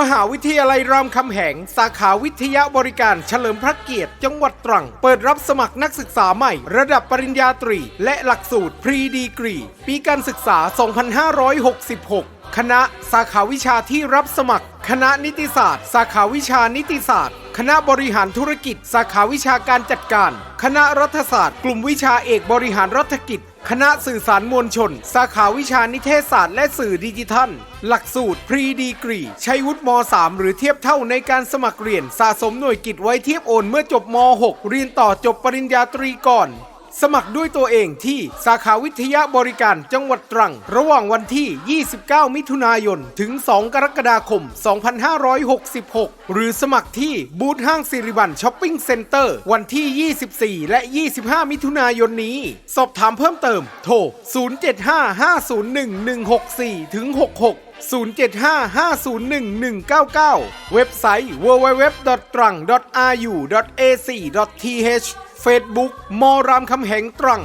มหาวิทยาลัยรามคำแหง สาขาวิทยาบริการเฉลิมพระเกียรติ จังหวัดตรัง เปิดรับสมัครนักศึกษาใหม่ ระดับปริญญาตรี และหลักสูตรพรีดีกรี ปีการศึกษา 2566 คณะสาขาวิชาที่รับสมัคร คณะนิติศาสตร์ สาขาวิชานิติศาสตร์ คณะบริหารธุรกิจ สาขาวิชาการจัดการ คณะรัฐศาสตร์ กลุ่มวิชาเอกบริหารรัฐกิจ คณะสื่อสารมวลชน สาขาวิชานิเทศศาสตร์และสื่อดิจิทัล หลักสูตร พรีดีกรี ใช้วุฒิม .3 หรือเทียบเท่าในการสมัครเรียน สะสมหน่วยกิจไว้เทียบโอนเมื่อจบม .6 เรียนต่อจบปริญญาตรีก่อน สมัครด้วยตัวเองที่สาขาวิทยาบริการจังหวัดตรัง ระหว่างวันที่ 29 มิถุนายน ถึง 2 กรกฎาคม 2566 หรือสมัครที่บูธห้างสิริบันช้อปปิ้งเซ็นเตอร์วันที่ 24 และ 25 มิถุนายนนี้ สอบถามเพิ่มเติม โทร 075501164ถึง66 075501199 เว็บไซต์ www.trang.ru.ac.th Facebook มรามคำแหงตรัง